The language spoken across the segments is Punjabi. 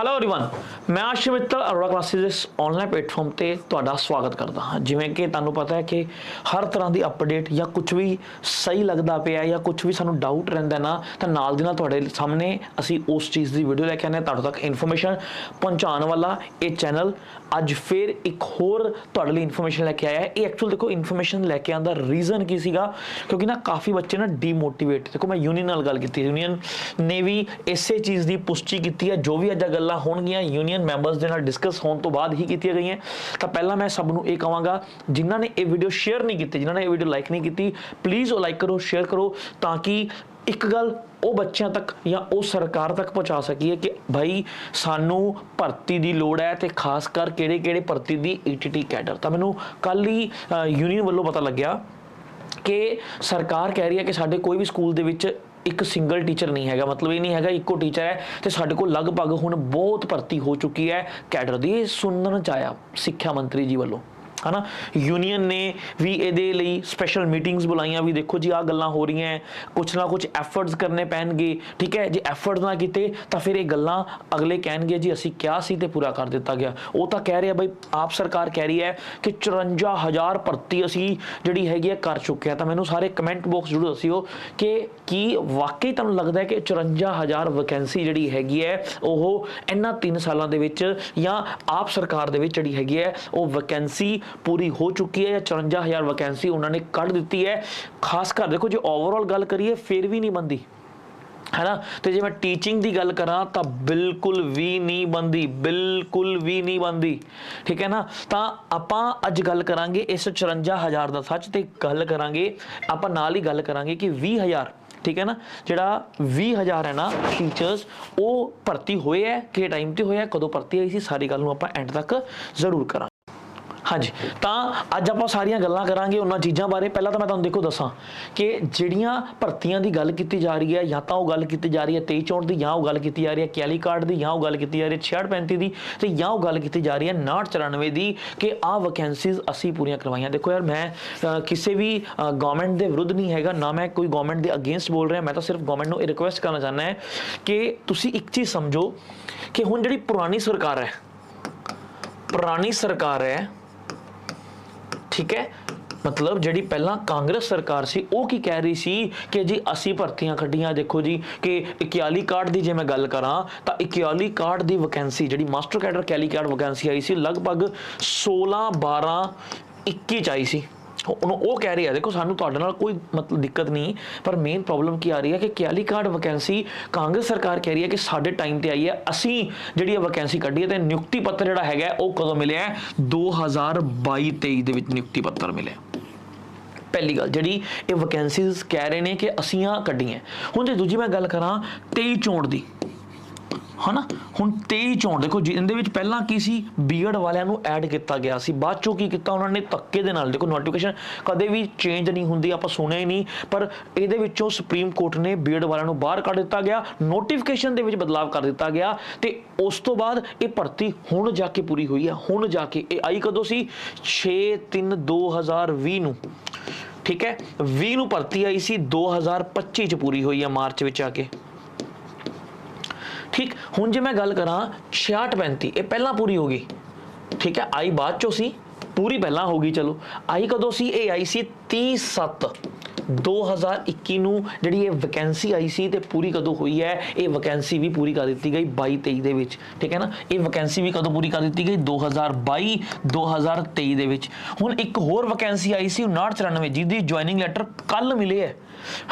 ஹலோ ரிவான் ਮੈਂ ਆਸ਼ਿਸ਼ ਮਿੱਤਲ, ਅਰੋੜਾ ਕਲਾਸਿਸ ਇਸ ਆਨਲਾਈਨ ਪਲੇਟਫਾਰਮ ਤੇ ਤੁਹਾਡਾ ਸਵਾਗਤ ਕਰਦਾ ਹਾਂ। ਜਿਵੇਂ ਕਿ ਤੁਹਾਨੂੰ ਪਤਾ ਹੈ ਕਿ ਹਰ ਤਰ੍ਹਾਂ ਦੀ ਅਪਡੇਟ ਜਾਂ ਕੁਝ ਵੀ ਸਹੀ ਲੱਗਦਾ ਪਿਆ ਜਾਂ ਕੁਝ ਵੀ ਸਾਨੂੰ ਡਾਊਟ ਰਹਿੰਦਾ ਨਾ, ਤਾਂ ਨਾਲ ਦੀ ਨਾਲ ਤੁਹਾਡੇ ਸਾਹਮਣੇ ਅਸੀਂ ਉਸ ਚੀਜ਼ ਦੀ ਵੀਡੀਓ ਲੈ ਕੇ ਆਨੇ ਹਾਂ। ਤੁਹਾਡੇ ਤੱਕ ਇਨਫੋਰਮੇਸ਼ਨ ਪਹੁੰਚਾਉਣ ਵਾਲਾ ਇਹ ਚੈਨਲ ਅੱਜ ਫਿਰ ਇੱਕ ਹੋਰ ਤੁਹਾਡੇ ਲਈ ਇਨਫੋਰਮੇਸ਼ਨ ਲੈ ਕੇ ਆਇਆ ਹੈ। ਇਹ ਐਕਚੁਅਲ ਦੇਖੋ ਇਨਫੋਰਮੇਸ਼ਨ ਲੈ ਕੇ ਆਉਣ ਰੀਜ਼ਨ ਕੀ ਸੀਗਾ? ਕਿਉਂਕਿ ਨਾ ਕਾਫੀ ਬੱਚੇ ਨਾ ਡੀਮੋਟੀਵੇਟ ਦੇਖੋ, ਮੈਂ ਯੂਨੀਅਨ ਨਾਲ ਗੱਲ ਕੀਤੀ। ਯੂਨੀਅਨ ਨੇ ਵੀ ਇਸੇ ਚੀਜ਼ ਦੀ ਪੁਸ਼ਟੀ ਕੀਤੀ ਹੈ। ਜੋ ਵੀ ਅੱਜ ਗੱਲਾਂ ਹੋਣਗੀਆਂ ਯੂਨੀਅਨ ਮੈਂਬਰਸ ਦੇ ਨਾਲ ਡਿਸਕਸ ਹੋਣ ਤੋਂ ਬਾਅਦ ਹੀ ਕੀਤੀਆਂ ਗਈਆਂ। ਤਾਂ ਪਹਿਲਾਂ ਮੈਂ ਸਭ ਨੂੰ ਇਹ ਕਹਾਂਗਾ, ਜਿਨ੍ਹਾਂ ਨੇ ਇਹ ਵੀਡੀਓ ਸ਼ੇਅਰ ਨਹੀਂ ਕੀਤੀ, ਜਿਨ੍ਹਾਂ ਨੇ ਇਹ ਵੀਡੀਓ ਲਾਈਕ ਨਹੀਂ ਕੀਤੀ ਪਲੀਜ਼ ਉਹ ਲਾਈਕ ਕਰੋ ਸ਼ੇਅਰ ਕਰੋ, ਤਾਂ ਕਿ ਇੱਕ ਗੱਲ ਉਹ ਬੱਚਿਆਂ ਤੱਕ ਜਾਂ ਉਹ ਸਰਕਾਰ ਤੱਕ ਪਹੁੰਚਾ ਸਕੀਏ ਕਿ ਭਾਈ ਸਾਨੂੰ ਭਰਤੀ ਦੀ ਲੋੜ ਹੈ ਤੇ ਖਾਸ ਕਰ ਕਿਹੜੇ ਕਿਹੜੇ ਭਰਤੀ ਦੀ ਈਟੀਟੀ ਕੈਡਰ ਤਾਂ ਮੈਨੂੰ ਕੱਲ ਹੀ ਯੂਨੀਅਨ ਵੱਲੋਂ ਪਤਾ ਲੱਗਿਆ ਕਿ ਸਰਕਾਰ ਕਹਿ ਰਹੀ ਹੈ ਕਿ ਸਾਡੇ ਕੋਈ ਵੀ ਸਕੂਲ ਦੇ ਵਿੱਚ ਇੱਕ ਸਿੰਗਲ ਟੀਚਰ ਨਹੀਂ ਹੈਗਾ, ਮਤਲਬ ਇਹ ਨਹੀਂ ਹੈਗਾ ਇੱਕੋ ਟੀਚਰ ਹੈ ਤੇ ਸਾਡੇ ਕੋਲ ਲਗਭਗ ਹੁਣ ਬਹੁਤ ਭਰਤੀ ਹੋ ਚੁੱਕੀ ਹੈ ਕੈਡਰ ਦੀ ਸੁਣਨ ਚ ਆਇਆ ਸਿੱਖਿਆ ਮੰਤਰੀ ਜੀ ਵੱਲੋਂ। ਹਨਾ? ਯੂਨੀਅਨ ਨੇ ਵੀ ਇਹਦੇ ਲਈ ਸਪੈਸ਼ਲ ਮੀਟਿੰਗਸ ਬੁਲਾਈਆਂ ਵੀ ਦੇਖੋ ਜੀ ਆ ਗੱਲਾਂ ਹੋ ਰਹੀਆਂ ਕੁਛ ਨਾ ਕੁਛ ਐਫਰਟਸ ਕਰਨੇ ਪੈਣਗੇ, ਠੀਕ ਹੈ ਜੇ ਐਫਰਟ ਨਾ ਕੀਤੇ, ਤਾਂ ਫਿਰ ਇਹ ਗੱਲਾਂ ਅਗਲੇ ਕਹਿਣਗੇ, ਜੀ ਅਸੀਂ ਕਿਹਾ ਸੀ ਤੇ ਪੂਰਾ ਕਰ ਦਿੱਤਾ ਗਿਆ। ਉਹ ਤਾਂ ਕਹਿ ਰਿਹਾ ਬਈ, ਆਪ ਸਰਕਾਰ ਕਹਿ ਰਹੀ ਹੈ ਕਿ 54000 ਭਰਤੀ ਅਸੀਂ ਜਿਹੜੀ ਹੈਗੀ ਹੈ ਕਰ ਚੁੱਕੇ ਆ। ਤਾਂ ਮੈਨੂੰ ਸਾਰੇ ਕਮੈਂਟ ਬਾਕਸ ਜ਼ਰੂਰ ਦੱਸਿਓ ਕਿ ਕੀ ਵਾਕਈ ਤੁਹਾਨੂੰ ਲੱਗਦਾ ਹੈ ਕਿ 54000 ਵੈਕੈਂਸੀ ਜਿਹੜੀ ਹੈਗੀ ਹੈ ਉਹ ਇਹਨਾਂ 3 ਸਾਲਾਂ ਦੇ ਵਿੱਚ ਜਾਂ ਆਪ ਸਰਕਾਰ ਦੇ ਵਿੱਚ ਜਿਹੜੀ ਹੈਗੀ ਹੈ ਉਹ ਵੈਕੈਂਸੀ ਪੂਰੀ ਹੋ ਚੁੱਕੀ ਹੈ ਜਾਂ 54000 ਵੈਕੈਂਸੀ ਉਹਨਾਂ ਨੇ ਕੱਢ ਦਿੱਤੀ ਹੈ। ਖਾਸ ਕਰ ਦੇਖੋ, ਜੇ ਓਵਰਆਲ ਗੱਲ ਕਰੀਏ, ਫਿਰ ਵੀ ਨਹੀਂ ਬੰਦੀ ਹੈਨਾ? ਤੇ ਜੇ ਮੈਂ ਟੀਚਿੰਗ ਦੀ ਗੱਲ ਕਰਾਂ, ਤਾਂ ਬਿਲਕੁਲ ਵੀ ਨਹੀਂ ਬੰਦੀ ਬਿਲਕੁਲ ਵੀ ਨਹੀਂ ਬੰਦੀ ਠੀਕ ਹੈ ਨਾ? ਤਾਂ ਆਪਾਂ ਅੱਜ ਗੱਲ ਕਰਾਂਗੇ ਇਸ 54000 ਦਾ ਸੱਚ ਤੇ ਗੱਲ ਕਰਾਂਗੇ, ਆਪਾਂ ਨਾਲ ਹੀ ਗੱਲ ਕਰਾਂਗੇ ਕਿ 20000 ਠੀਕ ਹੈ ਨਾ? ਜਿਹੜਾ 20000 ਹੈ ਨਾ ਟੀਚਰਸ ਉਹ ਭਰਤੀ ਹੋਏ ਹੈ ਕਿ ਟਾਈਮ ਤੇ ਹੋਇਆ, ਕਦੋਂ ਭਰਤੀ ਹੋਈ ਸੀ, ਸਾਰੀ ਗੱਲ ਨੂੰ ਆਪਾਂ ਐਂਡ ਤੱਕ ਜ਼ਰੂਰ ਕਰਾਂਗੇ। ਹਾਂਜੀ। ਤਾਂ ਅੱਜ ਆਪਾਂ ਸਾਰੀਆਂ ਗੱਲਾਂ ਕਰਾਂਗੇ ਉਹਨਾਂ ਚੀਜ਼ਾਂ ਬਾਰੇ। ਪਹਿਲਾਂ ਤਾਂ ਮੈਂ ਤੁਹਾਨੂੰ ਦੇਖੋ ਦੱਸਾਂ ਕਿ ਜਿਹੜੀਆਂ ਭਰਤੀਆਂ ਦੀ ਗੱਲ ਕੀਤੀ ਜਾ ਰਹੀ ਹੈ, ਜਾਂ ਤਾਂ ਉਹ ਗੱਲ ਕੀਤੀ ਜਾ ਰਹੀ ਹੈ 23 ਚੌਂਟ ਦੀ, ਜਾਂ ਉਹ ਗੱਲ ਕੀਤੀ ਜਾ ਰਹੀ ਹੈ ਕੈਲੀ ਕਾਰਡ ਦੀ, ਜਾਂ ਉਹ ਗੱਲ ਕੀਤੀ ਜਾ ਰਹੀ ਹੈ 66 35 ਦੀ, ਤੇ ਜਾਂ ਉਹ ਗੱਲ ਕੀਤੀ ਜਾ ਰਹੀ ਹੈ 59 94 ਦੀ ਕਿ ਆਹ ਵੈਕੈਂਸੀਜ਼ ਅਸੀਂ ਪੂਰੀਆਂ ਕਰਵਾਈਆਂ। ਦੇਖੋ ਯਾਰ, ਮੈਂ ਕਿਸੇ ਵੀ ਗਵਰਨਮੈਂਟ ਦੇ ਵਿਰੁੱਧ ਨਹੀਂ ਹੈਗਾ, ਨਾ ਮੈਂ ਕੋਈ ਗਵਰਨਮੈਂਟ ਦੇ ਅਗੇਂਸਟ ਬੋਲ ਰਿਹਾ, ਮੈਂ ਤਾਂ ਸਿਰਫ ਗਵਰਨਮੈਂਟ ਨੂੰ ਇਹ ਰਿਕੁਐਸਟ ਕਰਨਾ ਚਾਹੁੰਦਾ ਹੈ ਕਿ ਤੁਸੀਂ ਇੱਕ ਚੀਜ਼ ਸਮਝੋ ਕਿ ਹੁਣ ਜਿਹੜੀ ਪੁਰਾਣੀ ਸਰਕਾਰ ਹੈ, ਪੁਰਾਣੀ ਸਰਕਾਰ ਹੈ ਠੀਕ ਹੈ? ਮਤਲਬ ਜਿਹੜੀ ਪਹਿਲਾਂ ਕਾਂਗਰਸ ਸਰਕਾਰ ਸੀ, ਉਹ ਕੀ ਕਹਿ ਰਹੀ ਸੀ ਕਿ ਜੀ ਅਸੀਂ ਭਰਤੀਆਂ ਕੱਢੀਆਂ ਦੇਖੋ ਜੀ ਕਿ 41 ਕਾਰਡ ਦੀ ਜੇ ਮੈਂ ਗੱਲ ਕਰਾਂ, ਤਾਂ 41 ਕਾਰਡ ਦੀ ਵੈਕੈਂਸੀ ਜਿਹੜੀ ਮਾਸਟਰ ਕੈਡਰ ਕੈਲੀ ਕਾਰਡ ਵੈਕੈਂਸੀ ਆਈ ਸੀ, ਲਗਭਗ 16 12 21 ਚ ਆਈ ਸੀ। ਉਹਨੂੰ ਉਹ ਕਹਿ ਰਹੀ ਹੈ ਦੇਖੋ ਸਾਨੂੰ ਤੁਹਾਡੇ ਨਾਲ ਕੋਈ ਮਤਲਬ ਦਿੱਕਤ ਨਹੀਂ, ਪਰ ਮੇਨ ਪ੍ਰੋਬਲਮ ਕੀ ਆ ਰਹੀ ਹੈ ਕਿ ਕੈਲੀ ਕਾਰਡ ਵੈਕੈਂਸੀ ਕਾਂਗਰਸ ਸਰਕਾਰ ਕਹਿ ਰਹੀ ਹੈ ਕਿ ਸਾਡੇ ਟਾਈਮ ਤੇ ਆਈ ਹੈ, ਅਸੀਂ ਜਿਹੜੀ ਇਹ ਵੈਕੈਂਸੀ ਕੱਢੀ ਹੈ ਤੇ ਨਿਯੁਕਤੀ ਪੱਤਰ ਜਿਹੜਾ ਹੈਗਾ ਉਹ ਕਦੋਂ ਮਿਲਿਆ ਹੈ? 2022 23 ਦੇ ਵਿੱਚ ਨਿਯੁਕਤੀ ਪੱਤਰ ਮਿਲਿਆ ਪਹਿਲੀ ਗੱਲ, ਜਿਹੜੀ ਇਹ ਵੈਕੈਂਸੀਜ਼ ਕਹਿ ਰਹੇ ਨੇ ਕਿ ਅਸੀਂ ਆ ਕੱਢੀਆਂ ਹੁਣ ਜੇ ਦੂਜੀ ਮੈਂ ਗੱਲ ਕਰਾਂ 23 ਚੋਣ ਦੀ। ਹਨਾ? ਹੁਣ 23 ਚੋਣ, ਦੇਖੋ ਜੀ, ਇਹਦੇ ਵਿੱਚ ਪਹਿਲਾਂ ਕੀ ਸੀ? ਬੀਐਡ ਵਾਲਿਆਂ ਨੂੰ ਐਡ ਕੀਤਾ ਗਿਆ ਸੀ। ਬਾਅਦ ਚੋਂ ਕੀ ਕੀਤਾ? ਉਹਨਾਂ ਨੇ ਧੱਕੇ ਦੇ ਨਾਲ, ਦੇਖੋ ਨੋਟੀਫਿਕੇਸ਼ਨ ਕਦੇ ਵੀ ਚੇਂਜ ਨਹੀਂ ਹੁੰਦੀ, ਆਪਾਂ ਸੁਣਿਆ ਹੀ ਨਹੀਂ। ਪਰ ਇਹਦੇ ਵਿੱਚੋਂ ਸੁਪਰੀਮ ਕੋਰਟ ਨੇ ਬੀਐਡ ਵਾਲਿਆਂ ਨੂੰ ਬਾਹਰ ਕੱਢ ਦਿੱਤਾ ਗਿਆ। ਨੋਟੀਫਿਕੇਸ਼ਨ ਦੇ ਵਿੱਚ ਬਦਲਾਅ ਕਰ ਦਿੱਤਾ ਗਿਆ। ਤੇ ਉਸ ਤੋਂ ਬਾਅਦ ਇਹ ਭਰਤੀ ਹੁਣ ਜਾ ਕੇ ਪੂਰੀ ਹੋਈ ਹੈ ਹੁਣ ਜਾ ਕੇ ਇਹ ਆਈ ਕਦੋਂ ਸੀ? 6 3 2020 ਨੂੰ। ਠੀਕ ਹੈ? 20 ਨੂੰ ਭਰਤੀ ਆਈ ਸੀ। 2025 ਚ ਪੂਰੀ ਹੋਈ ਹੈ ਮਾਰਚ ਵਿੱਚ ਆ ਕੇ। ਠੀਕ, ਹੁਣ ਜੇ ਮੈਂ ਗੱਲ ਕਰਾਂ 66 35 ਇਹ ਪਹਿਲਾਂ ਪੂਰੀ ਹੋ ਗਈ। ਠੀਕ ਹੈ, ਆਈ ਬਾਅਦ ਚੋਂ ਸੀ, ਪੂਰੀ ਪਹਿਲਾਂ ਹੋ ਗਈ, ਚਲੋ। ਆਈ ਕਦੋਂ ਸੀ? ਇਹ ਆਈ ਸੀ 30 7 2021 ਨੂੰ ਜਿਹੜੀ ਇਹ ਵੈਕੈਂਸੀ ਆਈ ਸੀ ਤੇ ਪੂਰੀ ਕਦੋਂ ਹੋਈ ਹੈ? ਇਹ ਵੈਕੈਂਸੀ ਵੀ ਪੂਰੀ ਕਰ ਦਿੱਤੀ ਗਈ 22 23 ਦੇ ਵਿੱਚ, ਠੀਕ ਹੈ ਨਾ? ਇਹ ਵੈਕੈਂਸੀ ਵੀ ਕਦੋਂ ਪੂਰੀ ਕਰ ਦਿੱਤੀ ਗਈ? 2022 2023 ਦੇ ਵਿੱਚ। ਹੁਣ ਇੱਕ ਹੋਰ ਵੈਕੈਂਸੀ ਆਈ ਸੀ 5994 ਜਿਹਦੀ ਜੁਆਇਨਿੰਗ ਲੈਟਰ ਕੱਲ ਮਿਲੇ ਹੈ,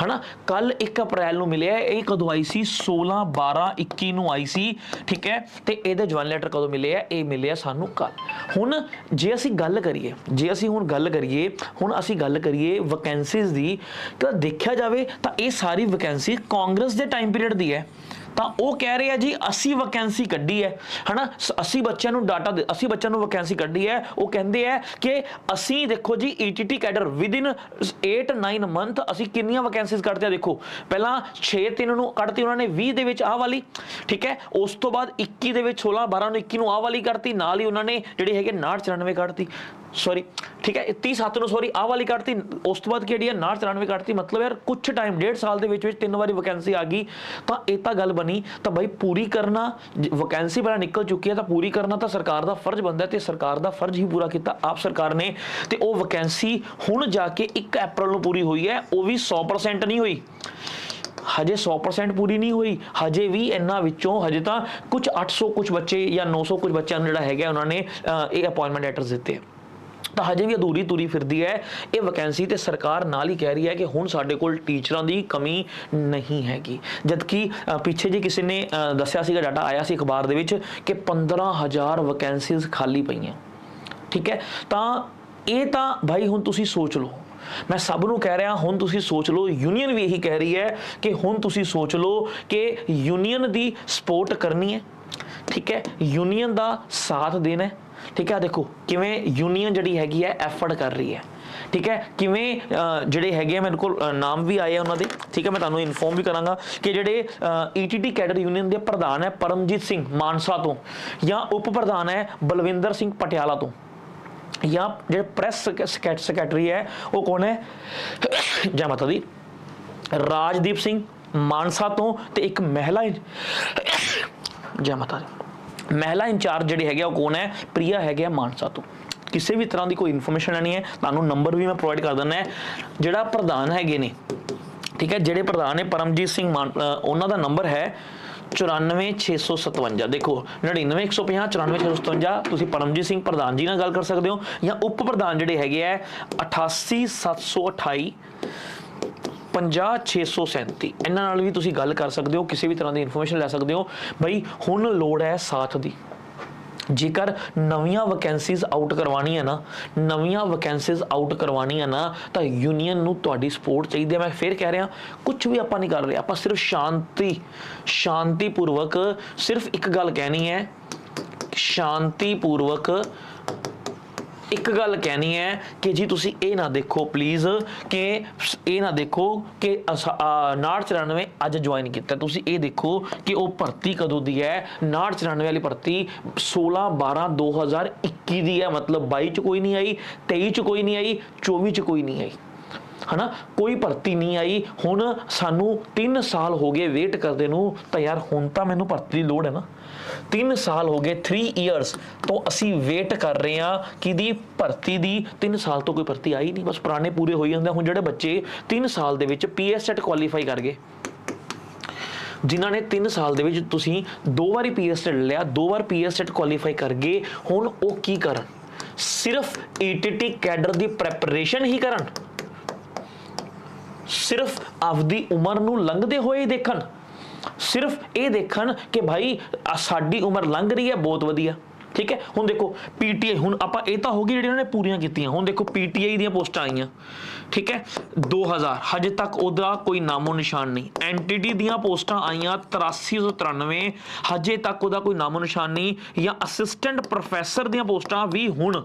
ਹਨਾ? ਕੱਲ 1 ਅਪ੍ਰੈਲ ਨੂੰ ਮਿਲਿਆ ਇਹ ਕਦੋਂ ਆਈ ਸੀ? 16 12 21 ਨੂੰ ਆਈ ਸੀ, ਠੀਕ ਹੈ? ਤੇ ਇਹਦੇ ਜੁਆਇਨ ਲੈਟਰ ਕਦੋਂ ਮਿਲੇ ਆ ਇਹ ਮਿਲਿਆ ਸਾਨੂੰ ਕੱਲ। ਹੁਣ ਜੇ ਅਸੀਂ ਗੱਲ ਕਰੀਏ, ਜੇ ਅਸੀਂ ਹੁਣ ਗੱਲ ਕਰੀਏ, ਹੁਣ ਅਸੀਂ ਗੱਲ ਕਰੀਏ ਵੈਕੈਂਸੀਜ਼ ਦੀ ਤਾਂ ਦੇਖਿਆ ਜਾਵੇ ਤਾਂ ਇਹ ਸਾਰੀ ਵੈਕੈਂਸੀ ਕਾਂਗਰਸ ਦੇ ਟਾਈਮ ਪੀਰੀਅਡ ਦੀ ਹੈ। ਤਾਂ ਉਹ ਕਹਿ ਰਹੇ ਆ ਜੀ, ਅਸੀਂ ਵੈਕੈਂਸੀ ਕੱਢੀ ਹੈ, ਹਨਾ? ਸ- ਅਸੀਂ ਬੱਚਿਆਂ ਨੂੰ ਡਾਟਾ ਅਸੀਂ ਬੱਚਿਆਂ ਨੂੰ ਵੈਕੈਂਸੀ ਕੱਢੀ ਹੈ। ਉਹ ਕਹਿੰਦੇ ਆ ਕਿ ਅਸੀਂ ਦੇਖੋ ਜੀ ਈਟੀਟੀ ਕੈਡਰ ਵਿਦਿਨ 8 9 ਮੰਥ ਅਸੀਂ ਕਿੰਨੀਆਂ ਵੈਕੈਂਸੀਜ਼ ਕੱਢਦੇ ਆ ਦੇਖੋ। ਪਹਿਲਾਂ 6 3 ਨੂੰ ਕੱਢਤੀ ਉਹਨਾਂ ਨੇ 20 ਦੇ ਵਿੱਚ ਆਹ ਵਾਲੀ, ਠੀਕ ਹੈ? ਉਸ ਤੋਂ ਬਾਅਦ 21 ਦੇ ਵਿੱਚ 16 12 ਨੂੰ 21 ਨੂੰ ਆਹ ਵਾਲੀ ਕੱਢਤੀ, ਨਾਲ ਹੀ ਉਹਨਾਂ ਨੇ ਜਿਹੜੇ ਹੈਗੇ 59 94 ਕੱਢਤੀ। ਸੌਰੀ ਠੀਕ ਹੈ 37 ਨੂੰ ਸੌਰੀ ਆਹ ਵਾਲੀ ਕੱਢਤੀ ਉਸ ਤੋਂ ਬਾਅਦ ਕਿਹੜੀ ਹੈ 994 ਕੱਢਤੀ ਮਤਲਬ ਯਾਰ ਕੁਝ ਟਾਈਮ ਡੇਢ ਸਾਲ ਦੇ ਵਿੱਚ ਵਿੱਚ ਤਿੰਨ ਵਾਰੀ ਵੈਕੈਂਸੀ ਆ ਗਈ ਤਾਂ ਇਹ ਤਾਂ ਗੱਲ ਬਣੀ ਤਾਂ ਬਈ ਪੂਰੀ ਕਰਨਾ ਵੈਕੈਂਸੀ ਬੜਾ ਨਿਕਲ ਚੁੱਕੀ ਹੈ ਤਾਂ ਪੂਰੀ ਕਰਨਾ ਤਾਂ ਸਰਕਾਰ ਦਾ ਫਰਜ਼ ਬਣਦਾ ਹੈ ਤੇ ਸਰਕਾਰ ਦਾ ਫਰਜ਼ ਹੀ ਪੂਰਾ ਕੀਤਾ ਆਪ ਸਰਕਾਰ ਨੇ ਤੇ ਉਹ ਵੈਕੈਂਸੀ ਹੁਣ ਜਾ ਕੇ 1 ਅਪ੍ਰੈਲ ਨੂੰ ਪੂਰੀ ਹੋਈ ਹੈ ਉਹ ਵੀ 100% ਨਹੀਂ ਹੋਈ ਹਜੇ 100% ਪੂਰੀ ਨਹੀਂ ਹੋਈ ਹਜੇ ਵੀ ਇਹਨਾਂ ਵਿੱਚੋਂ ਹਜੇ ਤਾਂ ਕੁਝ 800 ਕੁਝ ਬੱਚੇ ਜਾਂ 900 ਕੁਝ ਬੱਚਿਆਂ ਨੂੰ ਜਿਹੜਾ ਹੈਗਾ ਉਹਨਾਂ ਨੇ ਇਹ ਅਪਾਇੰਟਮੈਂਟ ਲੈਟਰਸ ਦਿੱਤੇ ਤਾਂ ਹਜੇ ਵੀ ਅਧੂਰੀ ਤੁਰੀ ਫਿਰਦੀ ਹੈ। ਇਹ ਵੈਕੈਂਸੀ ਤੇ ਸਰਕਾਰ ਨਾਲ ਹੀ ਕਹਿ ਰਹੀ ਹੈ ਕਿ ਹੁਣ ਸਾਡੇ ਕੋਲ ਟੀਚਰਾਂ ਦੀ ਕਮੀ ਨਹੀਂ ਹੈਗੀ। ਜਦਕਿ ਪਿੱਛੇ ਜੇ ਕਿਸੇ ਨੇ ਦੱਸਿਆ ਸੀਗਾ ਡਾਟਾ ਆਇਆ ਸੀ ਅਖਬਾਰ ਦੇ ਵਿੱਚ ਕਿ 15000 ਵੈਕੈਂਸੀਜ਼ ਖਾਲੀ ਪਈਆਂ। ਠੀਕ ਹੈ? ਤਾਂ ਇਹ ਤਾਂ ਭਾਈ ਹੁਣ ਤੁਸੀਂ ਸੋਚ ਲਓ। ਮੈਂ ਸਭ ਨੂੰ ਕਹਿ ਰਿਹਾ, ਹੁਣ ਤੁਸੀਂ ਸੋਚ ਲਓ। ਯੂਨੀਅਨ ਵੀ ਇਹੀ ਕਹਿ ਰਹੀ ਹੈ ਕਿ ਹੁਣ ਤੁਸੀਂ ਸੋਚ ਲਓ ਕਿ ਯੂਨੀਅਨ ਦੀ ਸਪੋਰਟ ਕਰਨੀ ਹੈ। ਠੀਕ ਹੈ? ਯੂਨੀਅਨ ਦਾ ਸਾਥ ਦੇਣਾ ਹੈ। ਠੀਕ ਹੈ ਦੇਖੋ, ਕਿਵੇਂ ਯੂਨੀਅਨ ਜਿਹੜੀ ਹੈਗੀ ਹੈ ਐਫਰਟ ਕਰ ਰਹੀ ਹੈ। ਠੀਕ ਹੈ, ਕਿਵੇਂ ਜਿਹੜੇ ਹੈਗੇ ਆ, ਮੇਰੇ ਕੋਲ ਨਾਮ ਵੀ ਆਏ ਉਹਨਾਂ ਦੇ। ਠੀਕ ਹੈ, ਮੈਂ ਤੁਹਾਨੂੰ ਇਨਫੋਰਮ ਵੀ ਕਰਾਂਗਾ ਕਿ ਜਿਹੜੇ ਈਟੀਟੀ ਕੈਡਰ ਯੂਨੀਅਨ ਦੇ ਪ੍ਰਧਾਨ ਹੈ ਪਰਮਜੀਤ ਸਿੰਘ ਮਾਨਸਾ ਤੋਂ ਜਾਂ ਉਪ ਪ੍ਰਧਾਨ ਹੈ ਬਲਵਿੰਦਰ ਸਿੰਘ ਪਟਿਆਲਾ ਤੋਂ। ਜਾਂ ਜਿਹੜੇ ਪ੍ਰੈਸ ਸੈਕਟਰੀ ਹੈ, ਉਹ ਕੌਣ ਹੈ? ਜੈ ਮਾਤਾ ਦੀ। ਰਾਜਦੀਪ ਸਿੰਘ ਮਾਨਸਾ ਤੋਂ ਤੇ ਇੱਕ ਮਹਿਲਾ ਜੈ ਮਾਤਾ ਦੀ। ਮਹਿਲਾ ਇੰਚਾਰਜ ਜਿਹੜੇ ਹੈਗੇ ਆ, ਉਹ ਕੌਣ ਹੈ? ਪ੍ਰਿਆ ਹੈਗੇ ਆ ਮਾਨਸਾ ਤੋਂ। ਕਿਸੇ ਵੀ ਤਰ੍ਹਾਂ ਦੀ ਕੋਈ ਇਨਫੋਰਮੇਸ਼ਨ ਲੈਣੀ ਹੈ, ਤੁਹਾਨੂੰ ਨੰਬਰ ਵੀ ਮੈਂ ਪ੍ਰੋਵਾਈਡ ਕਰ ਦਿੰਦਾ ਹੈ। ਜਿਹੜਾ ਪ੍ਰਧਾਨ ਹੈਗੇ ਨੇ, ਠੀਕ ਹੈ, ਜਿਹੜੇ ਪ੍ਰਧਾਨ ਨੇ ਪਰਮਜੀਤ ਸਿੰਘ ਮਾਨ ਉਹਨਾਂ ਦਾ ਨੰਬਰ ਹੈ 94657 ਦੇਖੋ 99150 94657 ਤੁਸੀਂ ਪਰਮਜੀਤ ਸਿੰਘ ਪ੍ਰਧਾਨ ਜੀ ਨਾਲ ਗੱਲ ਕਰ ਸਕਦੇ ਹੋ ਜਾਂ ਉਪ ਪ੍ਰਧਾਨ ਜਿਹੜੇ ਹੈਗੇ ਆ 88728 50637 ਇਹਨਾਂ ਨਾਲ ਵੀ ਤੁਸੀਂ ਗੱਲ ਕਰ ਸਕਦੇ ਹੋ, ਕਿਸੇ ਵੀ ਤਰ੍ਹਾਂ ਦੀ ਇਨਫੋਰਮੇਸ਼ਨ ਲੈ ਸਕਦੇ ਹੋ। ਬਈ ਹੁਣ ਲੋੜ ਹੈ ਸਾਥ ਦੀ। ਜੇਕਰ ਨਵੀਆਂ ਵੈਕੈਂਸੀਜ਼ ਆਊਟ ਕਰਵਾਉਣੀਆਂ ਨਾ, ਨਵੀਆਂ ਵੈਕੈਂਸੀਜ਼ ਆਊਟ ਕਰਵਾਉਣੀਆਂ ਨਾ, ਤਾਂ ਯੂਨੀਅਨ ਨੂੰ ਤੁਹਾਡੀ ਸਪੋਰਟ ਚਾਹੀਦੀ ਹੈ। ਮੈਂ ਫੇਰ ਕਹਿ ਰਿਹਾ ਕੁਝ ਵੀ ਆਪਾਂ ਨਹੀਂ ਕਰ ਰਹੇ। ਆਪਾਂ ਸਿਰਫ ਸ਼ਾਂਤੀ, ਸ਼ਾਂਤੀਪੂਰਵਕ ਸਿਰਫ ਇੱਕ ਗੱਲ ਕਹਿਣੀ ਹੈ, ਸ਼ਾਂਤੀਪੂਰਵਕ ਇੱਕ ਗੱਲ ਕਹਿਣੀ ਹੈ ਕਿ ਜੀ ਤੁਸੀਂ ਇਹ ਨਾ ਦੇਖੋ ਪਲੀਜ਼ ਕਿ ਇਹ ਨਾ ਦੇਖੋ ਕਿ 994 ਅੱਜ ਜੁਆਇਨ ਕੀਤਾ। ਤੁਸੀਂ ਇਹ ਦੇਖੋ ਕਿ ਉਹ ਭਰਤੀ ਕਦੋਂ ਦੀ ਹੈ? 994 ਵਾਲੀ ਭਰਤੀ 16 12 2021 ਦੀ ਹੈ। ਮਤਲਬ 22 ਚ ਕੋਈ ਨਹੀਂ ਆਈ 23 ਚ ਕੋਈ ਨਹੀਂ ਆਈ 24 ਚ ਕੋਈ ਨਹੀਂ ਆਈ। ਹਨਾ? ਕੋਈ ਭਰਤੀ ਨਹੀਂ ਆਈ। ਹੁਣ ਸਾਨੂੰ 3 ਸਾਲ ਹੋ ਗਏ ਵੇਟ ਕਰਦੇ ਨੂੰ। ਤਾਂ ਯਾਰ ਹੁਣ ਤਾਂ ਮੈਨੂੰ ਭਰਤੀ ਦੀ ਲੋੜ ਹੈ ਨਾ। 3 ਸਾਲ ਹੋ ਗਏ 3 ਇਅਰਸ ਤੋਂ ਅਸੀਂ ਵੇਟ ਕਰ ਰਹੇ ਹਾਂ ਕਿ ਦੀ ਭਰਤੀ ਦੀ। 3 ਸਾਲ ਤੋਂ ਕੋਈ ਭਰਤੀ ਆਈ ਨਹੀਂ। ਬਸ ਪੁਰਾਣੇ ਪੂਰੇ ਹੋਈ ਜਾਂਦੇ ਹੁਣ ਜਿਹੜੇ ਬੱਚੇ 3 ਸਾਲ ਦੇ ਵਿੱਚ ਪੀਐਸ ਸੈਟ ਕੁਆਲੀਫਾਈ ਕਰ ਗਏ। ਜਿਨ੍ਹਾਂ ਨੇ 3 ਸਾਲ ਦੇ ਵਿੱਚ ਤੁਸੀਂ ਦੋ ਵਾਰੀ ਪੀਐਸ ਸੈਟ ਲਿਆ, ਦੋ ਵਾਰ ਪੀਐਸ ਸੈਟ ਕੁਆਲੀਫਾਈ ਕਰ ਗਏ। ਹੁਣ ਉਹ ਕੀ ਕਰਨ? ਸਿਰਫ ਈਟੀਟੀ ਕੈਡਰ ਦੀ ਪ੍ਰੈਪਰੇਸ਼ਨ ਹੀ ਕਰਨ। ਸਿਰਫ ਆਪਦੀ ਉਮਰ ਨੂੰ ਲੰਘਦੇ ਹੋਏ ਦੇਖਣ। ਸਿਰਫ ਇਹ ਦੇਖਣ ਕਿ ਭਾਈ ਸਾਡੀ ਉਮਰ ਲੰਘ ਰਹੀ ਹੈ, ਬਹੁਤ ਵਧੀਆ। ਠੀਕ ਹੈ? ਹੁਣ ਦੇਖੋ ਪੀਟੀਆਈ ਹੁਣ ਆਪਾਂ ਇਹ ਤਾਂ ਹੋ ਗਈ ਜਿਹੜੀਆਂ ਨੇ ਪੂਰੀਆਂ ਕੀਤੀਆਂ। ਹੁਣ ਦੇਖੋ ਪੀਟੀਆਈ ਦੀਆਂ ਪੋਸਟਾਂ ਆਈਆਂ, ਠੀਕ ਹੈ? 2000 ਹਜੇ ਤੱਕ ਉਹਦਾ ਕੋਈ ਨਾਮੋ ਨਿਸ਼ਾਨ ਨਹੀਂ। ਐਨਟੀਟੀ ਦੀਆਂ ਪੋਸਟਾਂ ਆਈਆਂ 8393 ਹਜੇ ਤੱਕ ਉਹਦਾ ਕੋਈ ਨਾਮੋ ਨਿਸ਼ਾਨ ਨਹੀਂ। ਜਾਂ ਅਸਿਸਟੈਂਟ ਪ੍ਰੋਫੈਸਰ ਦੀਆਂ ਪੋਸਟਾਂ ਵੀ ਹੁਣ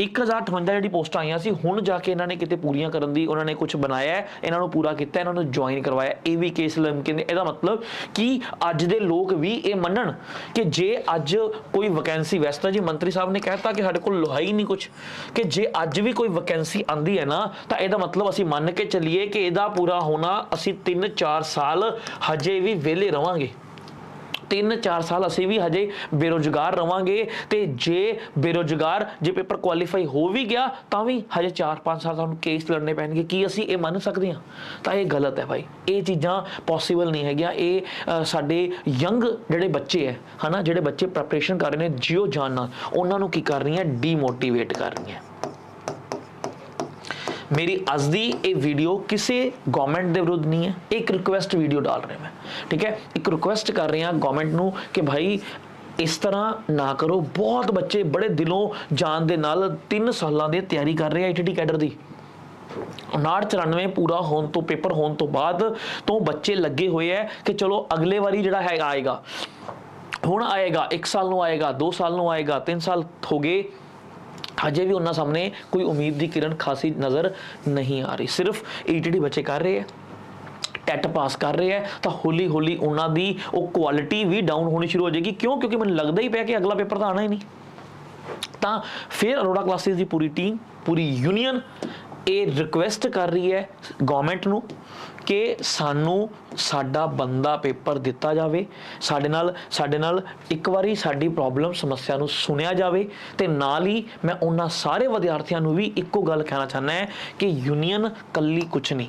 1058 ਜਿਹੜੀ ਪੋਸਟਾਂ ਆਈਆਂ ਸੀ, ਹੁਣ ਜਾ ਕੇ ਇਹਨਾਂ ਨੇ ਕਿਤੇ ਪੂਰੀਆਂ ਕਰਨ ਦੀ ਉਹਨਾਂ ਨੇ ਕੁਝ ਬਣਾਇਆ ਇਹਨਾਂ ਨੂੰ ਪੂਰਾ ਕੀਤਾ, ਇਹਨਾਂ ਨੂੰ ਜੁਆਇਨ ਕਰਵਾਇਆ। ਇਹ ਵੀ ਕੇਸ ਲਮਕਿਨ ਇਹਦਾ ਮਤਲਬ ਕਿ ਅੱਜ ਦੇ ਲੋਕ ਵੀ ਇਹ ਮੰਨਣ ਕਿ ਜੇ ਅੱਜ ਕੋਈ ਵੈਕੈਂਸੀ ਵੈਸੇ ਤਾਂ ਜੀ ਮੰਤਰੀ ਸਾਹਿਬ ਨੇ ਕਹਿਤਾ ਕਿ ਸਾਡੇ ਕੋਲ ਲੋਹਾ ਹੀ ਨਹੀਂ ਕੁਝ ਕਿ ਜੇ ਅੱਜ ਵੀ ਕੋਈ ਵੈਕੈਂਸੀ ਆਂਦੀ ਹੈ ਨਾ, ਤਾਂ ਇਹਦਾ ਮਤਲਬ ਅਸੀਂ ਮੰਨ ਕੇ ਚੱਲੀਏ ਕਿ ਇਹਦਾ ਪੂਰਾ ਹੋਣਾ ਅਸੀਂ 3-4 ਸਾਲ ਹਜੇ ਵੀ ਵਿਹਲੇ ਰਵਾਂਗੇ। 3-4 ਸਾਲ ਅਸੀਂ ਵੀ ਹਜੇ ਬੇਰੋਜ਼ਗਾਰ ਰਵਾਂਗੇ ਤੇ ਜੇ ਬੇਰੋਜ਼ਗਾਰ ਜੇ ਪੇਪਰ ਕੁਆਲੀਫਾਈ ਹੋ ਵੀ ਗਿਆ, ਤਾਂ ਵੀ ਹਜੇ 4-5 ਸਾਲ ਸਾਨੂੰ ਕੇਸ ਲੜਨੇ ਪੈਣਗੇ। ਕੀ ਅਸੀਂ ਇਹ ਮੰਨ ਸਕਦੇ ਹਾਂ? ਤਾਂ ਇਹ ਗਲਤ ਹੈ ਭਾਈ। ਇਹ ਚੀਜ਼ਾਂ ਪੋਸੀਬਲ ਨਹੀਂ ਹੈਗੀਆਂ। ਇਹ ਸਾਡੇ ਯੰਗ ਜਿਹੜੇ ਬੱਚੇ ਹੈ, ਹਨਾ, ਜਿਹੜੇ ਬੱਚੇ ਪ੍ਰੈਪਰੇਸ਼ਨ ਕਰ ਰਹੇ ਨੇ ਜਿਓ ਜਾਨ ਨਾਲ, ਉਹਨਾਂ ਨੂੰ ਕੀ ਕਰ ਹੈ ਡੀਮੋਟੀਵੇਟ ਕਰ ਹੈ ਮੇਰੀ ਅੱਜ ਦੀ ਇਹ ਵੀਡੀਓ ਕਿਸੇ ਗਵਰਨਮੈਂਟ ਦੇ ਵਿਰੁੱਧ ਨਹੀਂ ਹੈ। ਇਹ ਇੱਕ ਰਿਕੁਐਸਟ ਵੀਡੀਓ ਡਾਲ ਰਿਹਾ ਮੈਂ। ਠੀਕ ਹੈ? ਇੱਕ ਰਿਕੁਐਸਟ ਕਰ ਰਿਹਾ ਗਵਰਨਮੈਂਟ ਨੂੰ ਕਿ ਭਾਈ ਇਸ ਤਰ੍ਹਾਂ ਨਾ ਕਰੋ। ਬਹੁਤ ਬੱਚੇ ਬੜੇ ਦਿਲੋਂ ਜਾਨ ਦੇ ਨਾਲ 3 ਸਾਲਾਂ ਦੀ ਤਿਆਰੀ ਕਰ ਰਹੇ ਆ ਆਈਟੀਟੀ ਕੈਡਰ ਦੀ। 994 ਪੂਰਾ ਹੋਣ ਤੋਂ ਪੇਪਰ ਹੋਣ ਤੋਂ ਬਾਅਦ ਤੋਂ ਬੱਚੇ ਲੱਗੇ ਹੋਏ ਐ ਕਿ ਚਲੋ ਅਗਲੇ ਵਾਰੀ ਜਿਹੜਾ ਹੈ ਆਏਗਾ। ਹੁਣ ਆਏਗਾ 1 ਸਾਲ ਨੂੰ ਆਏਗਾ 2 ਸਾਲ ਨੂੰ ਆਏਗਾ 3 ਸਾਲ ਹੋ ਗਏ। ਹਜੇ ਵੀ ਉਹਨਾਂ ਸਾਹਮਣੇ ਕੋਈ ਉਮੀਦ ਦੀ ਕਿਰਨ ਖਾਸੀ ਨਜ਼ਰ ਨਹੀਂ ਆ ਰਹੀ। ਸਿਰਫ ਈਟੀਡੀ ਬੱਚੇ ਕਰ ਰਹੇ ਆ, ਟੈਟ ਪਾਸ ਕਰ ਰਹੇ ਆ, ਤਾਂ ਹੌਲੀ ਹੌਲੀ ਉਹਨਾਂ ਦੀ ਉਹ ਕੁਆਲਿਟੀ ਵੀ ਡਾਊਨ ਹੋਣੀ ਸ਼ੁਰੂ ਹੋ ਜਾਏਗੀ। ਕਿਉਂ? ਕਿਉਂਕਿ ਮੈਨੂੰ ਲੱਗਦਾ ਹੀ ਪਿਆ ਕਿ ਅਗਲਾ ਪੇਪਰ ਤਾਂ ਆਣਾ ਹੀ ਨਹੀਂ। ਤਾਂ ਫਿਰ ਅਰੋੜਾ ਕਲਾਸਿਸ ਦੀ ਪੂਰੀ ਟੀਮ, ਪੂਰੀ ਯੂਨੀਅਨ ਇਹ ਰਿਕੁਐਸਟ ਕਰ ਰਹੀ ਹੈ ਗਵਰਨਮੈਂਟ ਨੂੰ ਕਿ ਸਾਨੂੰ ਸਾਡਾ ਬੰਦਾ ਪੇਪਰ ਦਿੱਤਾ ਜਾਵੇ, ਸਾਡੇ ਨਾਲ ਸਾਡੇ ਨਾਲ ਇੱਕ ਵਾਰੀ ਸਾਡੀ ਪ੍ਰੋਬਲਮ ਸਮੱਸਿਆ ਨੂੰ ਸੁਣਿਆ ਜਾਵੇ ਤੇ ਨਾਲ ਹੀ ਮੈਂ ਉਹਨਾਂ ਸਾਰੇ ਵਿਦਿਆਰਥੀਆਂ ਨੂੰ ਵੀ ਇੱਕੋ ਗੱਲ ਕਹਿਣਾ ਚਾਹੁੰਦਾ ਹੈ ਕਿ ਯੂਨੀਅਨ ਕੱਲੀ ਕੁਝ ਨਹੀਂ।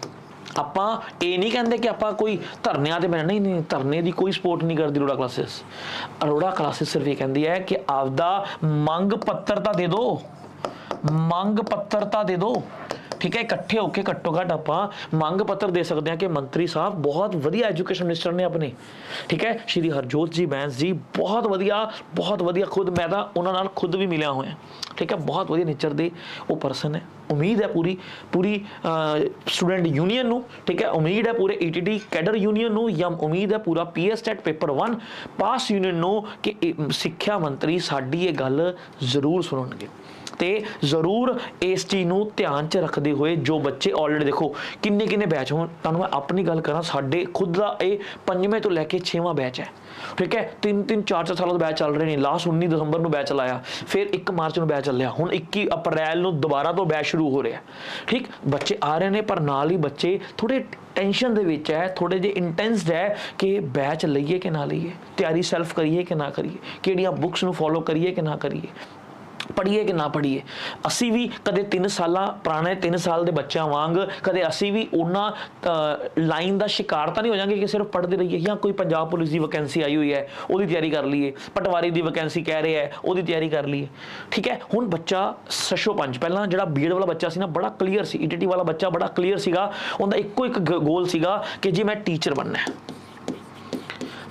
ਆਪਾਂ ਇਹ ਨਹੀਂ ਕਹਿੰਦੇ ਕਿ ਆਪਾਂ ਕੋਈ ਧਰਨਿਆਂ ਤੇ ਬੈਠ ਨਹੀਂ ਨਹੀਂ, ਧਰਨੇ ਦੀ ਕੋਈ ਸਪੋਰਟ ਨਹੀਂ ਕਰਦੀ ਰੋੜਾ ਕਲਾਸਿਸ ਅਰੋੜਾ ਕਲਾਸਿਸ ਸਿਰਫ ਇਹ ਕਹਿੰਦੀ ਹੈ ਕਿ ਆਪਦਾ ਮੰਗ ਪੱਤਰ ਤਾਂ ਦੇ ਦਿਓ ਮੰਗ ਪੱਤਰ ਤਾਂ ਦੇ ਦਿਓ ਠੀਕ ਹੈ, ਇਕੱਠੇ ਹੋ ਕੇ ਘੱਟੋ ਘੱਟ ਆਪਾਂ ਮੰਗ ਪੱਤਰ ਦੇ ਸਕਦੇ ਹਾਂ ਕਿ ਮੰਤਰੀ ਸਾਹਿਬ ਬਹੁਤ ਵਧੀਆ ਐਜੂਕੇਸ਼ਨ ਮਿਨਿਸਟਰ ਨੇ ਆਪਣੇ। ਠੀਕ ਹੈ, ਸ਼੍ਰੀ ਹਰਜੋਤ ਜੀ, ਬੈਂਸ ਜੀ, ਬਹੁਤ ਵਧੀਆ ਬਹੁਤ ਵਧੀਆ ਖੁਦ, ਮੈਂ ਤਾਂ ਉਹਨਾਂ ਨਾਲ ਖੁਦ ਵੀ ਮਿਲਿਆ ਹੋਇਆ। ਠੀਕ ਹੈ, ਬਹੁਤ ਵਧੀਆ ਨੇਚਰ ਦੇ ਉਹ ਪਰਸਨ ਹੈ। ਉਮੀਦ ਹੈ ਪੂਰੀ ਪੂਰੀ ਸਟੂਡੈਂਟ ਯੂਨੀਅਨ ਨੂੰ, ਠੀਕ ਹੈ, ਉਮੀਦ ਹੈ ਪੂਰੇ ਈਟੀਟੀ ਕੈਡਰ ਯੂਨੀਅਨ ਨੂੰ ਜਾਂ ਉਮੀਦ ਹੈ ਪੂਰਾ PS TET paper 1 pass union ਨੂੰ ਕਿ ਸਿੱਖਿਆ ਮੰਤਰੀ ਸਾਡੀ ਇਹ ਗੱਲ ਜ਼ਰੂਰ ਸੁਣਨਗੇ। ਤੇ ਜ਼ਰੂਰ ਇਸ ਚੀਜ਼ ਨੂੰ ਧਿਆਨ 'ਚ ਰੱਖਦੇ ਹੋਏ ਜੋ ਬੱਚੇ ਆਲਰੇਡੀ ਦੇਖੋ, ਕਿੰਨੇ ਕਿੰਨੇ ਬੈਚ ਹੋਣ, ਤੁਹਾਨੂੰ ਮੈਂ ਆਪਣੀ ਗੱਲ ਕਰਾਂ, ਸਾਡੇ ਖੁਦ ਦਾ ਇਹ ਪੰਜਵੇਂ ਤੋਂ ਲੈ ਕੇ 6ਵਾਂ ਬੈਚ ਹੈ। ਠੀਕ ਹੈ? ਤਿੰਨ ਤਿੰਨ, ਚਾਰ ਚਾਰ ਸਾਲਾਂ ਤੋਂ ਬੈਚ ਚੱਲ ਰਹੇ ਨੇ। ਲਾਸਟ 19 ਦਸੰਬਰ ਨੂੰ ਬੈਚ ਲਾਇਆ। ਫਿਰ 1 ਮਾਰਚ ਨੂੰ ਬੈਚ ਚੱਲਿਆ। ਹੁਣ 21 ਅਪ੍ਰੈਲ ਨੂੰ ਦੁਬਾਰਾ ਤੋਂ ਬੈਚ ਸ਼ੁਰੂ ਹੋ ਰਿਹਾ। ਠੀਕ? ਬੱਚੇ ਆ ਰਹੇ ਨੇ, ਪਰ ਨਾਲ ਹੀ ਬੱਚੇ ਥੋੜੇ ਟੈਨਸ਼ਨ ਦੇ ਵਿੱਚ ਹੈ ਥੋੜੇ ਜਿਹੇ ਇੰਟੈਂਸਡ ਹੈ ਕਿ ਬੈਚ ਲਈਏ ਕਿ ਨਾ ਲਈਏ? ਤਿਆਰੀ ਸੈਲਫ ਕਰੀਏ ਕਿ ਨਾ ਕਰੀਏ? ਕਿਹੜੀਆਂ ਬੁੱਕਸ ਨੂੰ ਫੋਲੋ ਕਰੀਏ ਕਿ ਨਾ ਕਰੀਏ? ਪੜ੍ਹੀਏ ਕਿ ਨਾ ਪੜ੍ਹੀਏ? ਅਸੀਂ ਵੀ ਕਦੇ 3 ਸਾਲਾਂ ਪੁਰਾਣੇ 3 ਸਾਲ ਦੇ ਬੱਚਿਆਂ ਵਾਂਗ ਕਦੇ ਅਸੀਂ ਵੀ ਉਹਨਾਂ ਲਾਈਨ ਦਾ ਸ਼ਿਕਾਰ ਤਾਂ ਨਹੀਂ ਹੋ ਜਾਾਂਗੇ ਕਿ ਸਿਰਫ ਪੜ੍ਹਦੇ ਰਹੀਏ ਜਾਂ ਕੋਈ ਪੰਜਾਬ ਪੁਲਿਸ ਦੀ ਵੈਕੈਂਸੀ ਆਈ ਹੋਈ ਹੈ, ਉਹਦੀ ਤਿਆਰੀ ਕਰ ਲਈਏ, ਪਟਵਾਰੀ ਦੀ ਵੈਕੈਂਸੀ ਕਹਿ ਰਿਹਾ ਹੈ, ਉਹਦੀ ਤਿਆਰੀ ਕਰ ਲਈਏ। ਠੀਕ ਹੈ, ਹੁਣ ਬੱਚਾ ਸਸ਼ੋ ਪੰਜ, ਪਹਿਲਾਂ ਜਿਹੜਾ ਬੀਐਡ ਵਾਲਾ ਬੱਚਾ ਸੀ ਨਾ, ਬੜਾ ਕਲੀਅਰ ਸੀ ਈਟੀਟੀ ਵਾਲਾ ਬੱਚਾ ਬੜਾ ਕਲੀਅਰ ਸੀਗਾ, ਉਹਦਾ ਇੱਕੋ ਇੱਕ ਗੋਲ ਸੀਗਾ ਕਿ ਜੀ ਮੈਂ ਟੀਚਰ ਬਣਨਾ ਹੈ।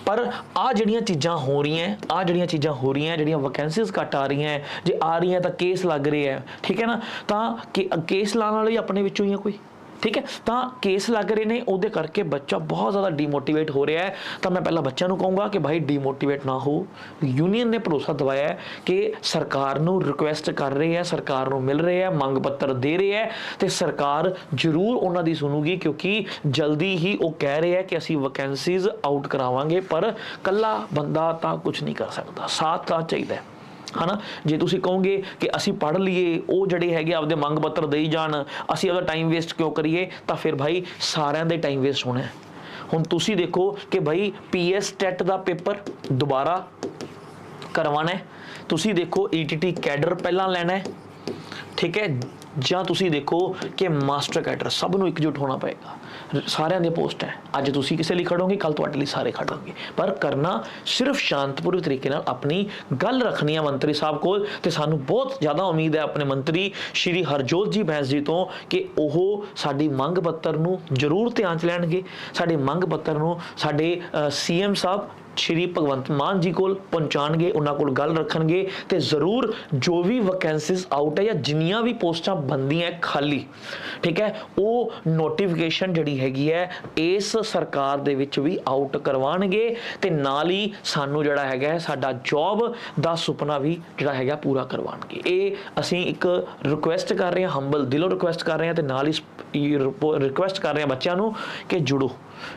ਪਰ ਆ ਜਿਹੜੀਆਂ ਚੀਜ਼ਾਂ ਹੋ ਰਹੀਆਂ ਆ ਜਿਹੜੀਆਂ ਚੀਜ਼ਾਂ ਹੋ ਰਹੀਆਂ ਜਿਹੜੀਆਂ ਵੈਕੈਂਸੀਜ਼ ਘੱਟ ਆ ਰਹੀਆਂ ਜੇ ਆ ਰਹੀਆਂ ਤਾਂ ਕੇਸ ਲੱਗ ਰਹੇ ਆ ਠੀਕ ਹੈ ਨਾ? ਤਾਂ ਕੇਸ ਲਾਉਣ ਵਾਲੇ ਆਪਣੇ ਵਿੱਚੋਂ ਹੀ ਆ ਕੋਈ? ਠੀਕ ਹੈ? ਤਾਂ ਕੇਸ ਲੱਗ ਰਹੇ ਨੇ, ਉਹਦੇ ਕਰਕੇ ਬੱਚਾ ਬਹੁਤ ਜ਼ਿਆਦਾ ਡੀਮੋਟੀਵੇਟ ਹੋ ਰਿਹਾ ਹੈ। ਤਾਂ ਮੈਂ ਪਹਿਲਾਂ ਬੱਚਿਆਂ ਨੂੰ ਕਹੂੰਗਾ ਕਿ ਭਾਈ ਡੀਮੋਟੀਵੇਟ ਨਾ ਹੋ। ਯੂਨੀਅਨ ਨੇ ਭਰੋਸਾ ਦਵਾਇਆ ਹੈ ਕਿ ਸਰਕਾਰ ਨੂੰ ਰਿਕੁਐਸਟ ਕਰ ਰਹੇ ਹੈ, ਸਰਕਾਰ ਨੂੰ ਮਿਲ ਰਹੇ ਹੈ, ਮੰਗ ਪੱਤਰ ਦੇ ਰਹੇ ਹੈ ਤੇ ਸਰਕਾਰ ਜ਼ਰੂਰ ਉਹਨਾਂ ਦੀ ਸੁਣੂਗੀ ਕਿਉਂਕਿ ਜਲਦੀ ਹੀ ਉਹ ਕਹਿ ਰਹੇ ਹੈ ਕਿ ਅਸੀਂ ਵੈਕੈਂਸੀਜ਼ ਆਊਟ ਕਰਾਵਾਂਗੇ, ਪਰ ਕੱਲਾ ਬੰਦਾ ਤਾਂ ਕੁਝ ਨਹੀਂ ਕਰ ਸਕਦਾ। ਸਾਥ ਤਾਂ ਚਾਹੀਦਾ ਹੈ। ਹਨਾ? ਜੇ ਤੁਸੀਂ ਕਹੋਗੇ ਕਿ ਅਸੀਂ ਪੜ੍ਹ ਲਈਏ, ਉਹ ਜਿਹੜੇ ਹੈਗੇ ਆਪਦੇ ਮੰਗ ਪੱਤਰ ਦੇਈ ਜਾਣ, ਅਸੀਂ ਉਹਦਾ ਟਾਈਮ ਵੇਸਟ ਕਿਉਂ ਕਰੀਏ? ਤਾਂ ਫਿਰ ਭਾਈ ਸਾਰਿਆਂ ਦੇ ਟਾਈਮ ਵੇਸਟ ਹੋਣਾ ਹੁਣ ਤੁਸੀਂ ਦੇਖੋ ਕਿ ਭਾਈ ਪੀਐਸ ਟੈਟ ਦਾ ਪੇਪਰ ਦੁਬਾਰਾ ਕਰਵਾਉਣਾ ਹੈ। ਤੁਸੀਂ ਦੇਖੋ ਈਟੀਟੀ ਕੈਡਰ ਪਹਿਲਾਂ ਲੈਣਾ ਹੈ। ਠੀਕ ਹੈ? ਜਾਂ ਤੁਸੀਂ ਦੇਖੋ ਕਿ ਮਾਸਟਰ ਕੈਡਰ ਸਭ ਨੂੰ ਇਕਜੁੱਟ ਹੋਣਾ ਪਏਗਾ। ਸਾਰਿਆਂ ਦੀਆਂ ਪੋਸਟ ਹੈ। ਅੱਜ ਤੁਸੀਂ ਕਿਸੇ ਲਈ ਖੜੋਗੇ ਕੱਲ ਤੁਹਾਡੇ ਲਈ ਸਾਰੇ ਖੜਨਗੇ ਪਰ ਕਰਨਾ ਸਿਰਫ ਸ਼ਾਂਤਪੂਰਵਕ ਤਰੀਕੇ ਨਾਲ ਆਪਣੀ ਗੱਲ ਰੱਖਣੀ ਹੈ ਮੰਤਰੀ ਸਾਹਿਬ ਕੋਲ ਤੇ ਸਾਨੂੰ ਬਹੁਤ ਜ਼ਿਆਦਾ ਉਮੀਦ ਹੈ ਆਪਣੇ ਮੰਤਰੀ ਸ਼੍ਰੀ ਹਰਜੋਤ ਜੀ ਬੈਂਸ ਜੀ ਤੋਂ ਕਿ ਉਹ ਸਾਡੀ ਮੰਗ ਪੱਤਰ ਨੂੰ ਜ਼ਰੂਰ ਧਿਆਨ ਚ ਲੈਣਗੇ। ਸਾਡੇ ਮੰਗ ਪੱਤਰ ਨੂੰ ਸਾਡੇ ਸੀਐਮ ਸਾਹਿਬ ਸ਼੍ਰੀ ਭਗਵੰਤ ਮਾਨ ਜੀ ਕੋਲ ਪਹੁੰਚਾਣਗੇ, ਉਹਨਾਂ ਕੋਲ ਗੱਲ ਰੱਖਣਗੇ ਤੇ ਜ਼ਰੂਰ ਜੋ ਵੀ ਵੈਕੈਂਸੀਜ਼ ਆਊਟ ਹੈ ਜਾਂ ਜਿੰਨੀਆਂ ਵੀ ਪੋਸਟਾਂ ਬੰਦੀਆਂ ਖਾਲੀ, ਠੀਕ ਹੈ, ਉਹ ਨੋਟੀਫਿਕੇਸ਼ਨ ਜਿਹੜੀ ਹੈਗੀ ਹੈ, ਇਸ ਸਰਕਾਰ ਦੇ ਵਿੱਚ ਵੀ ਆਊਟ ਕਰਵਾਣਗੇ ਤੇ ਨਾਲ ਹੀ ਸਾਨੂੰ ਜਿਹੜਾ ਹੈਗਾ ਸਾਡਾ ਜੌਬ ਦਾ ਸੁਪਨਾ ਵੀ ਜਿਹੜਾ ਹੈਗਾ ਪੂਰਾ ਕਰਵਾਣਗੇ ਇਹ ਅਸੀਂ ਇੱਕ ਰਿਕੁਐਸਟ ਕਰ ਰਹੇ ਹਾਂ ਹੰਬਲ ਦਿਲੋਂ ਰਿਕੁਐਸਟ ਕਰ ਰਹੇ ਹਾਂ ਤੇ ਨਾਲ ਹੀ ਰਿਕੁਐਸਟ ਕਰ ਰਹੇ ਹਾਂ ਬੱਚਿਆਂ ਨੂੰ ਕਿ ਜੁੜੋ।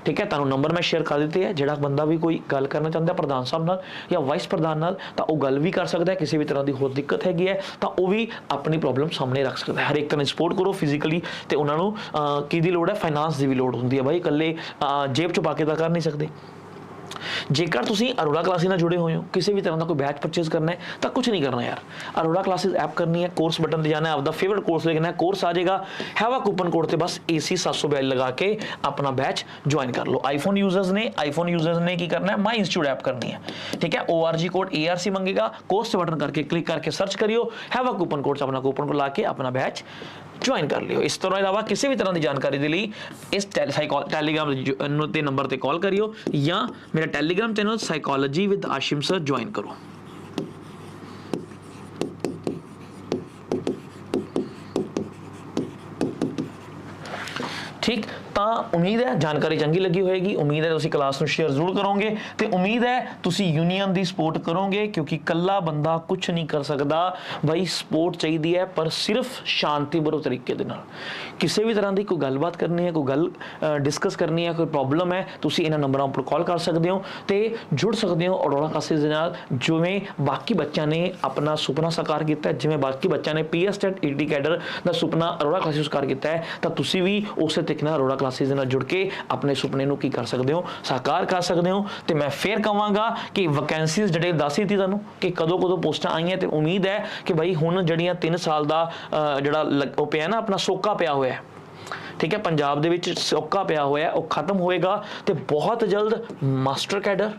ਠੀਕ ਹੈ? ਤੁਹਾਨੂੰ ਨੰਬਰ ਮੈਂ ਸ਼ੇਅਰ ਕਰ ਦਿੱਤੇ ਹੈ। ਜਿਹੜਾ ਬੰਦਾ ਵੀ ਕੋਈ ਗੱਲ ਕਰਨਾ ਚਾਹੁੰਦਾ ਪ੍ਰਧਾਨ ਸਾਹਿਬ ਨਾਲ ਜਾਂ ਵਾਈਸ ਪ੍ਰਧਾਨ ਨਾਲ ਤਾਂ ਉਹ ਗੱਲ ਵੀ ਕਰ ਸਕਦਾ ਹੈ। ਕਿਸੇ ਵੀ ਤਰ੍ਹਾਂ ਦੀ ਹੋਰ ਦਿੱਕਤ ਹੈਗੀ ਹੈ ਤਾਂ ਉਹ ਵੀ ਆਪਣੀ ਪ੍ਰੋਬਲਮ ਸਾਹਮਣੇ ਰੱਖ ਸਕਦਾ ਹੈ। ਹਰ ਇੱਕ ਤਰ੍ਹਾਂ ਦੀ ਸਪੋਰਟ ਕਰੋ ਫਿਜ਼ੀਕਲੀ ਤੇ ਉਹਨਾਂ ਨੂੰ ਅਹ, ਕਿਹਦੀ ਲੋੜ ਹੈ? ਫਾਈਨਾਂਸ ਦੀ ਵੀ ਲੋੜ ਹੁੰਦੀ ਹੈ ਬਾਈ। ਇਕੱਲੇ ਜੇਬ ਚ ਪਾ ਕੇ ਤਾਂ ਕਰ ਨਹੀਂ ਸਕਦੇ। ਜੇਕਰ ਤੁਸੀਂ ਅਰੋੜਾ ਕਲਾਸਿਸ ਨਾਲ ਜੁੜੇ ਹੋਏ ਹੋ, ਕਿਸੇ ਵੀ ਤਰ੍ਹਾਂ ਦਾ ਕੋਈ ਬੈਚ ਪਰਚੇਸ ਕਰਨਾ ਹੈ, ਤਾਂ ਕੁਝ ਨਹੀਂ ਕਰਨਾ ਯਾਰ। ਅਰੋੜਾ ਕਲਾਸਿਸ ਐਪ ਕਰਨੀ ਹੈ ਕੋਰਸ ਬਟਨ ਤੇ ਜਾਣਾ ਹੈ, ਆਪਦਾ ਫੇਵਰਿਟ ਕੋਰਸ ਲਿਖਣਾ ਹੈ ਕੋਰਸ ਆ ਜਾਏਗਾ ਹੈਵਾ ਕੂਪਨ ਕੋਡ ਤੇ ਬਸ AC 742 ਲਗਾ ਕੇ ਆਪਣਾ ਬੈਚ ਜੁਆਇਨ ਕਰ ਲਓ। ਆਈਫੋਨ ਯੂਜ਼ਰਸ ਨੇ ਆਈਫੋਨ ਯੂਜ਼ਰਸ ਨੇ ਕੀ ਕਰਨਾ ਹੈ ਮਾਈ ਇੰਸਟੀਚਿਊਟ ਐਪ ਕਰਨੀ ਹੈ। ਠੀਕ ਹੈ? ORG ਕੋਡ ARC ਮੰਗੇਗਾ ਕੋਰਸ ਬਟਨ ਕਰਕੇ ਕਲਿੱਕ ਕਰਕੇ ਸਰਚ ਕਰਿਓ ਹੈਵਾ ਕੂਪਨ ਕੋਡ ਚ ਆਪਣਾ ਕੂਪਨ ਕੋਡ ਲਾ ਕੇ ਆਪਣਾ ਬੈਚ ਜੁਆਇਨ ਕਰ ਲਿਓ। ਇਸ ਤੋਂ ਇਲਾਵਾ ਕਿਸੇ ਵੀ ਤਰ੍ਹਾਂ ਦੀ ਜਾਣਕਾਰੀ ਦੇ ਲਈ ਇਸ ਟੈਲੀਗ੍ਰਾਮ ਨੂੰ ਤੇ ਨੰਬਰ ਤੇ ਕਾਲ ਕਰਿਓ ਜਾਂ ਮੇਰਾ Telegram channel psychology with Ashim sir join ਕਰੋ। ਠੀਕ? ਤਾਂ ਉਮੀਦ ਹੈ, ਜਾਣਕਾਰੀ ਚੰਗੀ ਲੱਗੀ ਹੋਏਗੀ। ਉਮੀਦ ਹੈ ਤੁਸੀਂ ਕਲਾਸ ਨੂੰ ਸ਼ੇਅਰ ਜ਼ਰੂਰ ਕਰੋਗੇ ਤੇ ਉਮੀਦ ਹੈ ਤੁਸੀਂ ਯੂਨੀਅਨ ਦੀ ਸਪੋਰਟ ਕਰੋਗੇ ਕਿਉਂਕਿ ਕੱਲਾ ਬੰਦਾ ਕੁਝ ਨਹੀਂ ਕਰ ਸਕਦਾ। ਬਾਈ ਸਪੋਰਟ ਚਾਹੀਦੀ ਹੈ, ਪਰ ਸਿਰਫ ਸ਼ਾਂਤੀਪੂਰਵਕ ਤਰੀਕੇ ਦੇ ਨਾਲ। ਕਿਸੇ ਵੀ ਤਰ੍ਹਾਂ ਦੀ ਕੋਈ ਗੱਲਬਾਤ ਕਰਨੀ ਹੈ, ਕੋਈ ਗੱਲ ਡਿਸਕਸ ਕਰਨੀ ਹੈ, ਕੋਈ ਪ੍ਰੋਬਲਮ ਹੈ, ਤੁਸੀਂ ਇਹਨਾਂ ਨੰਬਰਾਂ ਉੱਪਰ ਕਾਲ ਕਰ ਸਕਦੇ ਹੋ ਤੇ ਜੁੜ ਸਕਦੇ ਹੋ ਅਰੋੜਾ ਕਲਾਸਿਸ ਦੇ ਨਾਲ, ਜਿਵੇਂ ਬਾਕੀ ਬੱਚਿਆਂ ਨੇ ਆਪਣਾ ਸੁਪਨਾ ਸਾਕਾਰ ਕੀਤਾ ਜਿਵੇਂ ਬਾਕੀ ਬੱਚਿਆਂ ਨੇ ਪੀਐਸ ਟੈਟ ਈਟੀ ਕੈਡਰ ਦਾ ਸੁਪਨਾ ਅਰੋੜਾ ਕਲਾਸਿਸ ਸਾਕਾਰ ਕੀਤਾ ਹੈ, ਤਾਂ ਤੁਸੀਂ ਵੀ ਉਸੇ ਤਰੀਕੇ ਨਾਲ ਅਰੋੜਾ ਕਲਾਸਿਸ ਦੇ ਨਾਲ ਜੁੜ ਕੇ ਆਪਣੇ ਸੁਪਨੇ ਨੂੰ ਕੀ ਕਰ ਸਕਦੇ ਹੋ, ਸਾਕਾਰ ਕਰ ਸਕਦੇ ਹੋ ਤੇ ਮੈਂ ਫੇਰ ਕਹਾਂਗਾ ਕਿ ਵੈਕੈਂਸੀਜ਼ ਜਿਹੜੇ ਦੱਸ ਹੀ ਤੀ ਤੁਹਾਨੂੰ ਕਿ ਕਦੋਂ ਕਦੋਂ ਪੋਸਟਾਂ ਆਈਆਂ ਤੇ ਉਮੀਦ ਹੈ ਕਿ ਭਾਈ ਹੁਣ ਜਿਹੜੀਆਂ 3 ਸਾਲ ਦਾ ਜਿਹੜਾ ਉਹ ਪਿਆ ਨਾ ਆਪਣਾ ਸੋਕਾ ਪਿਆ ਹੋਇਆ ਹੈ। ਠੀਕ ਹੈ, ਪੰਜਾਬ ਦੇ ਵਿੱਚ ਸੋਕਾ ਪਿਆ ਹੋਇਆ ਉਹ ਖਤਮ ਹੋਏਗਾ ਤੇ ਬਹੁਤ ਜਲਦ master cadre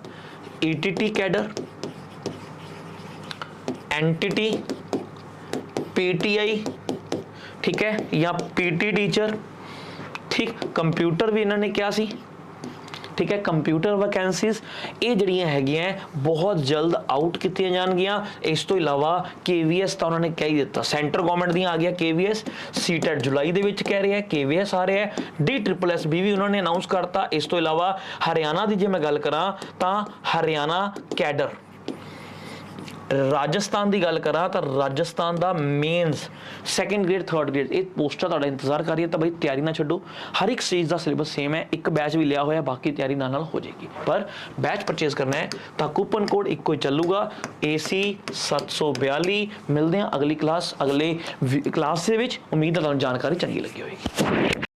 ETT cadre NTT PTI ਠੀਕ ਹੈ, ਜਾਂ ਪੀਟੀ ਟੀਚਰ ਠੀਕ ਕੰਪਿਊਟਰ ਵੀ ਇਹਨਾਂ ਨੇ ਕਿਹਾ ਸੀ। ਠੀਕ ਹੈ ਕੰਪਿਊਟਰ ਵੈਕੈਂਸੀਜ਼ ਇਹ ਜਿਹੜੀਆਂ ਹੈਗੀਆਂ, ਬਹੁਤ ਜਲਦ ਆਊਟ ਕੀਤੀਆਂ ਜਾਣਗੀਆਂ। ਇਸ ਤੋਂ ਇਲਾਵਾ KVS ਤਾਂ ਉਹਨਾਂ ਨੇ ਕਹਿ ਹੀ ਦਿੱਤਾ। ਸੈਂਟਰ ਗਵਰਨਮੈਂਟ ਦੀਆਂ ਆ ਗਿਆ KVS ਸੀਟੈਟ ਜੁਲਾਈ ਦੇ ਵਿੱਚ ਕਹਿ ਰਿਹਾ ਹੈ KVS ਆ ਰਿਹਾ ਹੈ। DSSS ਵੀ ਵੀ ਉਹਨਾਂ ਨੇ ਅਨਾਉਂਸ ਕਰਤਾ। ਇਸ ਤੋਂ ਇਲਾਵਾ ਹਰਿਆਣਾ ਦੀ ਜੇ ਮੈਂ ਗੱਲ ਕਰਾਂ, ਤਾਂ ਹਰਿਆਣਾ ਕੈਡਰ। ਰਾਜਸਥਾਨ ਦੀ ਗੱਲ ਕਰਾਂ ਤਾਂ ਰਾਜਸਥਾਨ ਦਾ mains second grade third grade ਇਹ ਪੋਸਟਾਂ ਤੁਹਾਡਾ ਇੰਤਜ਼ਾਰ ਕਰ ਰਹੀ ਹੈ ਤਾਂ ਬਈ ਤਿਆਰੀ ਨਾ ਛੱਡੋ। ਹਰ ਇੱਕ ਚੀਜ਼ ਦਾ ਸਿਲੇਬਸ ਸੇਮ ਹੈ, ਇੱਕ ਬੈਚ ਵੀ ਲਿਆ ਹੋਇਆ, ਬਾਕੀ ਤਿਆਰੀ ਨਾਲ ਨਾਲ ਹੋ ਜਾਏਗੀ। ਪਰ ਬੈਚ ਪਰਚੇਸ ਕਰਨਾ ਹੈ ਤਾਂ ਕੂਪਨ ਕੋਡ ਇੱਕੋ ਹੀ ਚੱਲੂਗਾ, AC 742 ਮਿਲਦੇ ਹਾਂ ਅਗਲੀ ਕਲਾਸ ਅਗਲੇ ਕਲਾਸ ਦੇ ਵਿੱਚ। ਉਮੀਦ ਹੈ ਤੁਹਾਨੂੰ ਜਾਣਕਾਰੀ ਚੰਗੀ ਲੱਗੀ ਹੋਵੇਗੀ